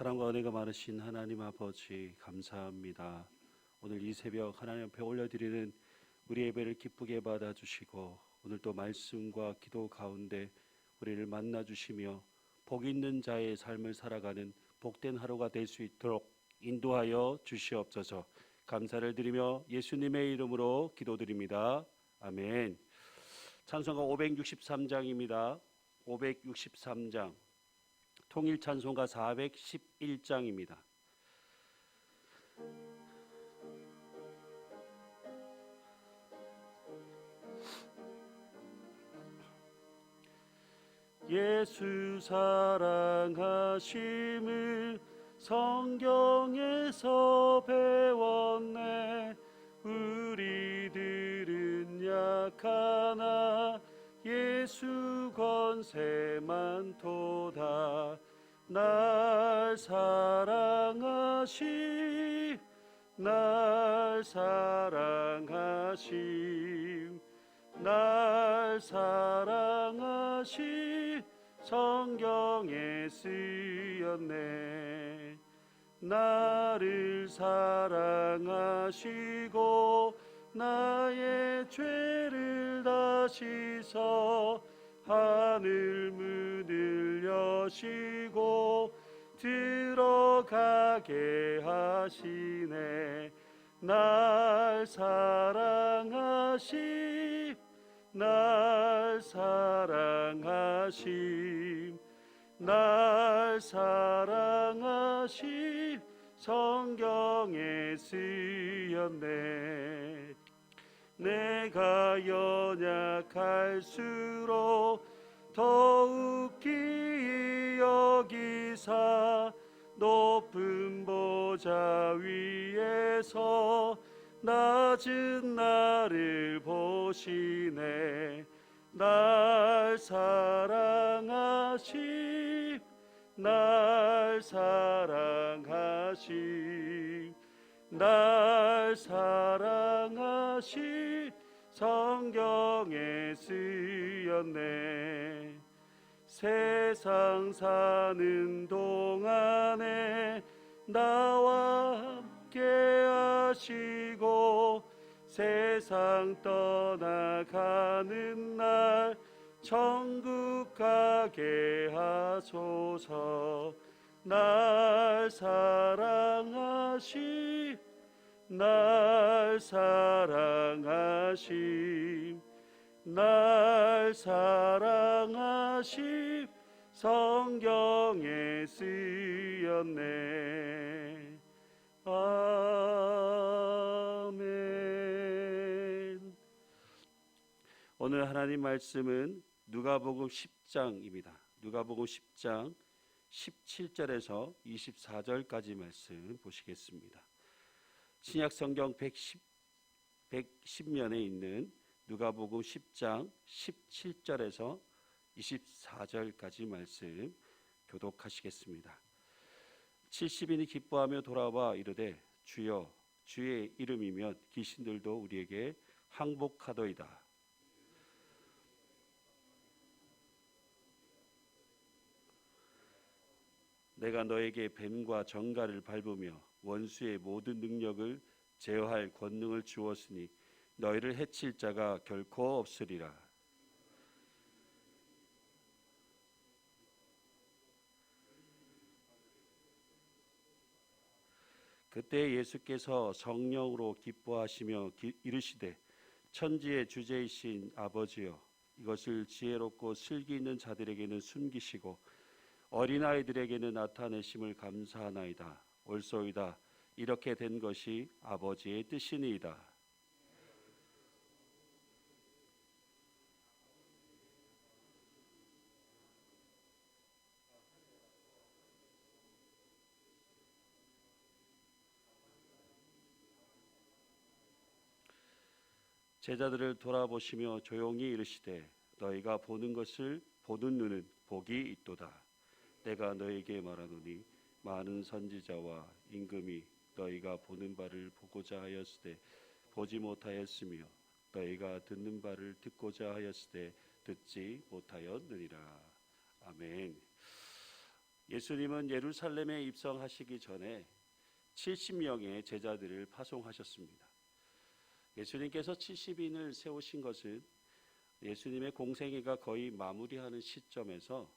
사랑과 은혜가 많으신 하나님 아버지 감사합니다. 오늘 이 새벽 하나님 앞에 올려드리는 우리 예배를 기쁘게 받아주시고 오늘 또 말씀과 기도 가운데 우리를 만나 주시며 복 있는 자의 삶을 살아가는 복된 하루가 될 수 있도록 인도하여 주시옵소서. 감사를 드리며 예수님의 이름으로 기도드립니다. 아멘. 찬송가 563장입니다. 563장. 통일 찬송가 411장입니다. 예수 사랑하심을 성경에서 배웠네 우리들은 약하나 예수 권세만 도다. 날 사랑하시 날 사랑하심 날 사랑하시 성경에 쓰였네. 나를 사랑하시고 나의 죄를 다 씻어 하늘 문을 여시고 들어가게 하시네. 날 사랑하시 날 사랑하심 날 사랑하심 성경에 쓰였네 내가 연약할수록 더욱 기이 여기사 높은 보좌 위에서 낮은 나를 보시네. 날 사랑하시 날 사랑하시 날 사랑하시 성경에 쓰였네. 세상 사는 동안에 나와 함께 하시고 세상 떠나가는 날 천국 가게 하소서 날 사랑하시 날 사랑하심 날 사랑하심 성경에 쓰였네 아멘 오늘 하나님 말씀은 누가복음 10장입니다. 누가복음 10장 17절에서 24절까지 말씀 보시겠습니다. 신약 성경 110 110면에 있는 누가복음 10장 17절에서 24절까지 말씀 교독하시겠습니다. 70인이 기뻐하며 돌아와 이르되 주여 주의 이름이면 귀신들도 우리에게 항복하더이다. 내가 너에게 뱀과 정갈을 밟으며 원수의 모든 능력을 제어할 권능을 주었으니 너희를 해칠 자가 결코 없으리라. 그때 예수께서 성령으로 기뻐하시며 기- 이르시되 천지의 주제이신 아버지여 이것을 지혜롭고 슬기 있는 자들에게는 숨기시고 어린아이들에게는 나타내심을 감사하나이다. 옳소이다. 이렇게 된 것이 아버지의 뜻이니이다. 제자들을 돌아보시며 조용히 이르시되 너희가 보는 것을 보는 눈은 복이 있도다. 내가 너에게 말하노니 많은 선지자와 임금이 너희가 보는 바를 보고자 하였으되 보지 못하였으며 너희가 듣는 바를 듣고자 하였으되 듣지 못하였느니라. 아멘. 예수님은 예루살렘에 입성하시기 전에 70명의 제자들을 파송하셨습니다. 예수님께서 70인을 세우신 것은 예수님의 공생애가 거의 마무리하는 시점에서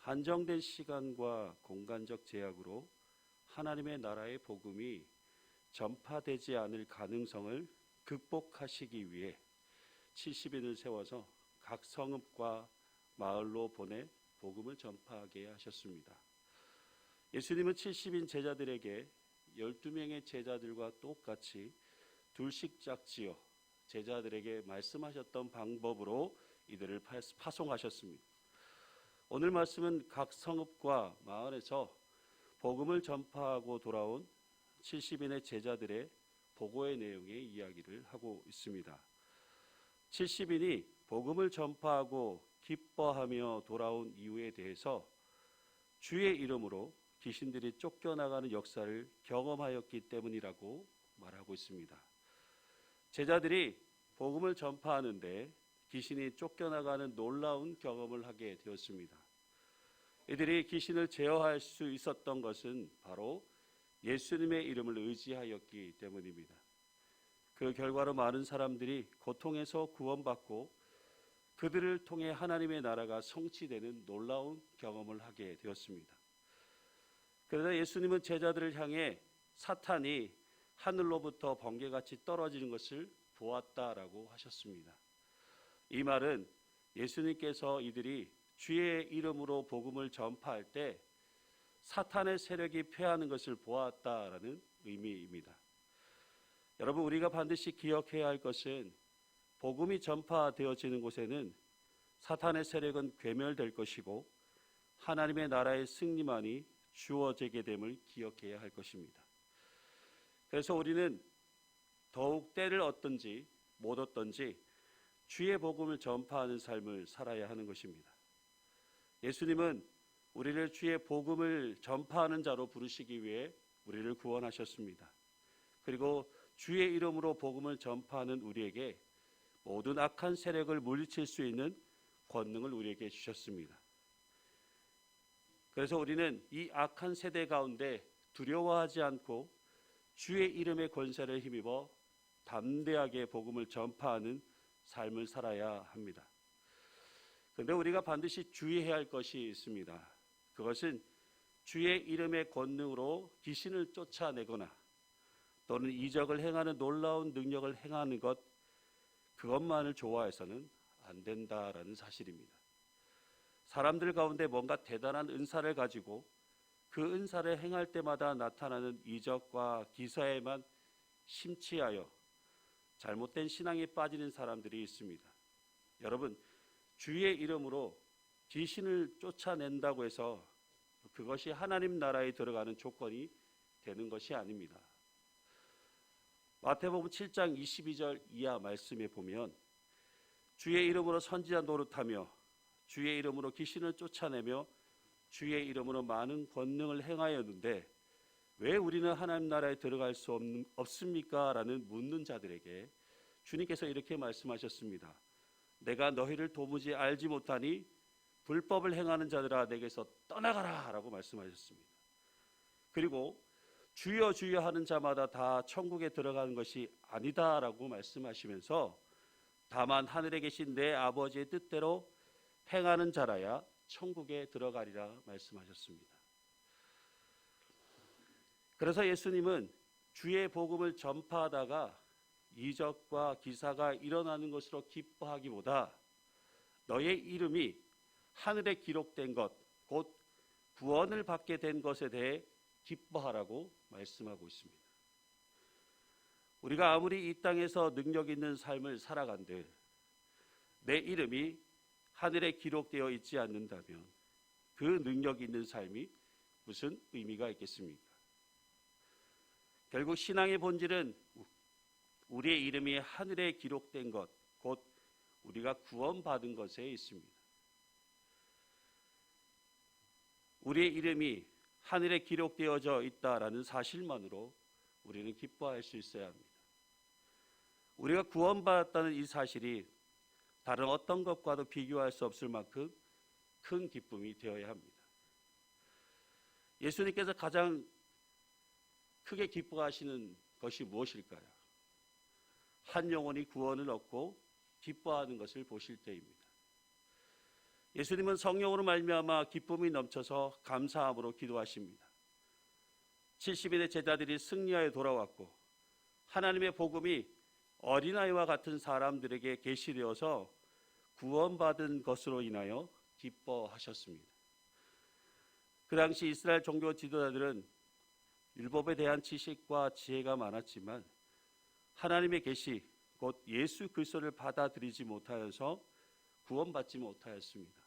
한정된 시간과 공간적 제약으로 하나님의 나라의 복음이 전파되지 않을 가능성을 극복하시기 위해 70인을 세워서 각 성읍과 마을로 보내 복음을 전파하게 하셨습니다. 예수님은 70인 제자들에게 12명의 제자들과 똑같이 둘씩 짝지어 제자들에게 말씀하셨던 방법으로 이들을 파송하셨습니다. 오늘 말씀은 각 성읍과 마을에서 복음을 전파하고 돌아온 70인의 제자들의 보고의 내용의 이야기를 하고 있습니다. 70인이 복음을 전파하고 기뻐하며 돌아온 이유에 대해서 주의 이름으로 귀신들이 쫓겨나가는 역사를 경험하였기 때문이라고 말하고 있습니다. 제자들이 복음을 전파하는데 귀신이 쫓겨나가는 놀라운 경험을 하게 되었습니다. 이들이 귀신을 제어할 수 있었던 것은 바로 예수님의 이름을 의지하였기 때문입니다. 그 결과로 많은 사람들이 고통에서 구원받고 그들을 통해 하나님의 나라가 성취되는 놀라운 경험을 하게 되었습니다. 그러나 예수님은 제자들을 향해 사탄이 하늘로부터 번개같이 떨어지는 것을 보았다라고 하셨습니다. 이 말은 예수님께서 이들이 주의 이름으로 복음을 전파할 때 사탄의 세력이 패하는 것을 보았다라는 의미입니다. 여러분 우리가 반드시 기억해야 할 것은 복음이 전파되어지는 곳에는 사탄의 세력은 괴멸될 것이고 하나님의 나라의 승리만이 주어지게 됨을 기억해야 할 것입니다. 그래서 우리는 더욱 때를 얻든지 못 얻든지 주의 복음을 전파하는 삶을 살아야 하는 것입니다. 예수님은 우리를 주의 복음을 전파하는 자로 부르시기 위해 우리를 구원하셨습니다. 그리고 주의 이름으로 복음을 전파하는 우리에게 모든 악한 세력을 물리칠 수 있는 권능을 우리에게 주셨습니다. 그래서 우리는 이 악한 세대 가운데 두려워하지 않고 주의 이름의 권세를 힘입어 담대하게 복음을 전파하는 삶을 살아야 합니다. 그런데 우리가 반드시 주의해야 할 것이 있습니다. 그것은 주의 이름의 권능으로 귀신을 쫓아내거나 또는 이적을 행하는 놀라운 능력을 행하는 것 그것만을 좋아해서는 안 된다라는 사실입니다. 사람들 가운데 뭔가 대단한 은사를 가지고 그 은사를 행할 때마다 나타나는 이적과 기사에만 심취하여 잘못된 신앙에 빠지는 사람들이 있습니다. 여러분, 주의 이름으로 귀신을 쫓아낸다고 해서 그것이 하나님 나라에 들어가는 조건이 되는 것이 아닙니다. 마태복음 7장 22절 이하 말씀에 보면 주의 이름으로 선지자 노릇하며 주의 이름으로 귀신을 쫓아내며 주의 이름으로 많은 권능을 행하였는데 왜 우리는 하나님 나라에 들어갈 수 없는, 없습니까? 라는 묻는 자들에게 주님께서 이렇게 말씀하셨습니다. 내가 너희를 도무지 알지 못하니 불법을 행하는 자들아 내게서 떠나가라 라고 말씀하셨습니다. 그리고 주여 주여 하는 자마다 다 천국에 들어가는 것이 아니다라고 말씀하시면서 다만 하늘에 계신 내 아버지의 뜻대로 행하는 자라야 천국에 들어가리라 말씀하셨습니다. 그래서 예수님은 주의 복음을 전파하다가 이적과 기사가 일어나는 것으로 기뻐하기보다 너의 이름이 하늘에 기록된 것, 곧 구원을 받게 된 것에 대해 기뻐하라고 말씀하고 있습니다. 우리가 아무리 이 땅에서 능력 있는 삶을 살아간들 내 이름이 하늘에 기록되어 있지 않는다면 그 능력 있는 삶이 무슨 의미가 있겠습니까? 결국 신앙의 본질은 우리의 이름이 하늘에 기록된 것, 곧 우리가 구원받은 것에 있습니다. 우리의 이름이 하늘에 기록되어져 있다라는 사실만으로 우리는 기뻐할 수 있어야 합니다. 우리가 구원받았다는 이 사실이 다른 어떤 것과도 비교할 수 없을 만큼 큰 기쁨이 되어야 합니다. 예수님께서 가장 크게 기뻐하시는 것이 무엇일까요? 한 영혼이 구원을 얻고 기뻐하는 것을 보실 때입니다. 예수님은 성령으로 말미암아 기쁨이 넘쳐서 감사함으로 기도하십니다. 70인의 제자들이 승리하여 돌아왔고 하나님의 복음이 어린아이와 같은 사람들에게 계시되어서 구원받은 것으로 인하여 기뻐하셨습니다. 그 당시 이스라엘 종교 지도자들은 율법에 대한 지식과 지혜가 많았지만 하나님의 계시 곧 예수 그리스도를 받아들이지 못하여서 구원받지 못하였습니다.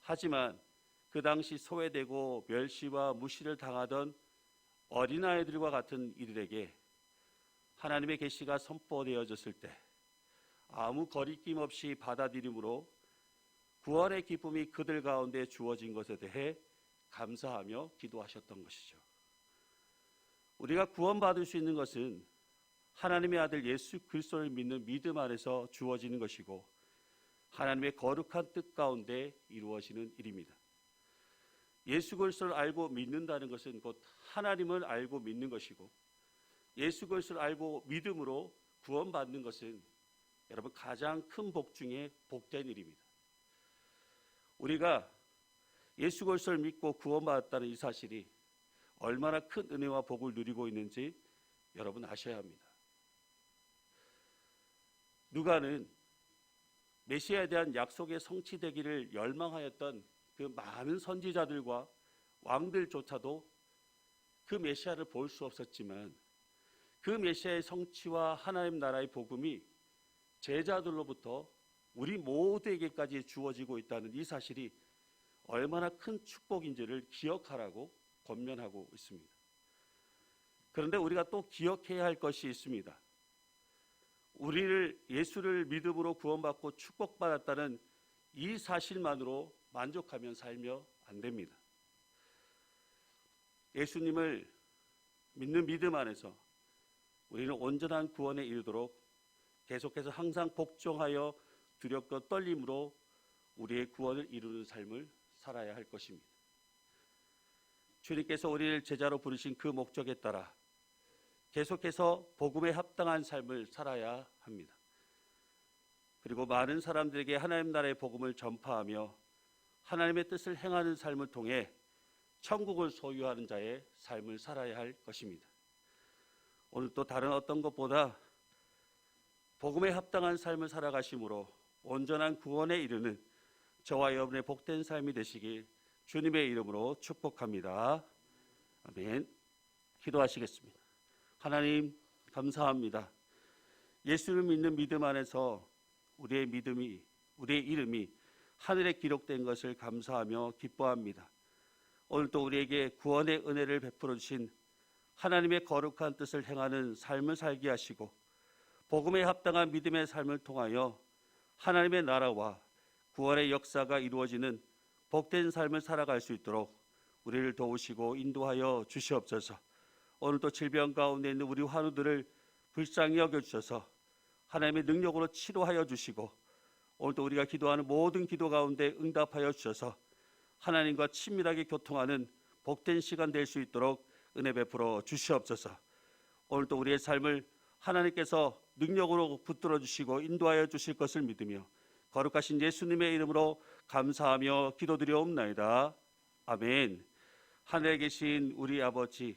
하지만 그 당시 소외되고 멸시와 무시를 당하던 어린아이들과 같은 이들에게 하나님의 계시가 선포되어졌을 때 아무 거리낌 없이 받아들임으로 구원의 기쁨이 그들 가운데 주어진 것에 대해 감사하며 기도하셨던 것이죠. 우리가 구원받을 수 있는 것은 하나님의 아들 예수 그리스도를 믿는 믿음 안에서 주어지는 것이고 하나님의 거룩한 뜻 가운데 이루어지는 일입니다. 예수 그리스도를 알고 믿는다는 것은 곧 하나님을 알고 믿는 것이고 예수 그리스도를 알고 믿음으로 구원받는 것은 여러분 가장 큰 복 중에 복된 일입니다. 우리가 예수 그리스도를 믿고 구원받았다는 이 사실이 얼마나 큰 은혜와 복을 누리고 있는지 여러분 아셔야 합니다. 누가는 메시아에 대한 약속의 성취되기를 열망하였던 그 많은 선지자들과 왕들조차도 그 메시아를 볼 수 없었지만 그 메시아의 성취와 하나님 나라의 복음이 제자들로부터 우리 모두에게까지 주어지고 있다는 이 사실이 얼마나 큰 축복인지를 기억하라고 권면하고 있습니다. 그런데 우리가 또 기억해야 할 것이 있습니다. 우리를 예수를 믿음으로 구원받고 축복받았다는 이 사실만으로 만족하면 살며 안 됩니다. 예수님을 믿는 믿음 안에서 우리는 온전한 구원에 이르도록 계속해서 항상 복종하여 두렵고 떨림으로 우리의 구원을 이루는 삶을 살아야 할 것입니다. 주님께서 우리를 제자로 부르신 그 목적에 따라 계속해서 복음에 합당한 삶을 살아야 합니다. 그리고 많은 사람들에게 하나님 나라의 복음을 전파하며 하나님의 뜻을 행하는 삶을 통해 천국을 소유하는 자의 삶을 살아야 할 것입니다. 오늘 또 다른 어떤 것보다 복음에 합당한 삶을 살아가심으로 온전한 구원에 이르는 저와 여러분의 복된 삶이 되시길 주님의 이름으로 축복합니다. 아멘. 기도하시겠습니다. 하나님 감사합니다. 예수를 믿는 믿음 안에서 우리의 믿음이 우리의 이름이 하늘에 기록된 것을 감사하며 기뻐합니다. 오늘도 우리에게 구원의 은혜를 베풀어 주신 하나님의 거룩한 뜻을 행하는 삶을 살게 하시고 복음에 합당한 믿음의 삶을 통하여 하나님의 나라와 구원의 역사가 이루어지는 복된 삶을 살아갈 수 있도록 우리를 도우시고 인도하여 주시옵소서. 오늘도 질병 가운데 있는 우리 환우들을 불쌍히 여겨 주셔서 하나님의 능력으로 치료하여 주시고 오늘도 우리가 기도하는 모든 기도 가운데 응답하여 주셔서 하나님과 친밀하게 교통하는 복된 시간 될 수 있도록 은혜 베풀어 주시옵소서. 오늘도 우리의 삶을 하나님께서 능력으로 붙들어 주시고 인도하여 주실 것을 믿으며 거룩하신 예수님의 이름으로 감사하며 기도드려옵나이다. 아멘. 하늘에 계신 우리 아버지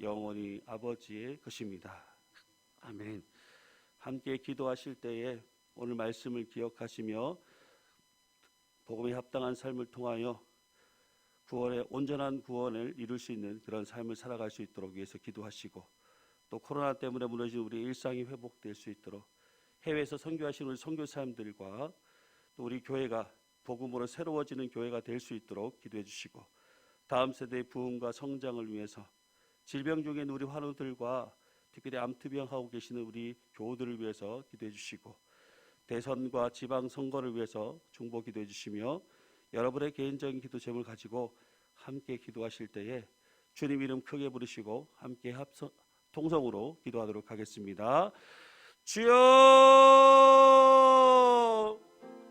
영원히 아버지의 것입니다. 아멘. 함께 기도하실 때에 오늘 말씀을 기억하시며 복음에 합당한 삶을 통하여 구원의 온전한 구원을 이룰 수 있는 그런 삶을 살아갈 수 있도록 위해서 기도하시고 또 코로나 때문에 무너진 우리 일상이 회복될 수 있도록 해외에서 선교하시는 우리 선교사님들과 또 우리 교회가 복음으로 새로워지는 교회가 될 수 있도록 기도해 주시고 다음 세대의 부흥과 성장을 위해서 질병 중인 우리 환우들과 특별히 암투병 하고 계시는 우리 교우들을 위해서 기도해 주시고 대선과 지방 선거를 위해서 중보 기도해 주시며 여러분의 개인적인 기도 제목을 가지고 함께 기도하실 때에 주님 이름 크게 부르시고 함께 합성 통성으로 기도하도록 하겠습니다. 주여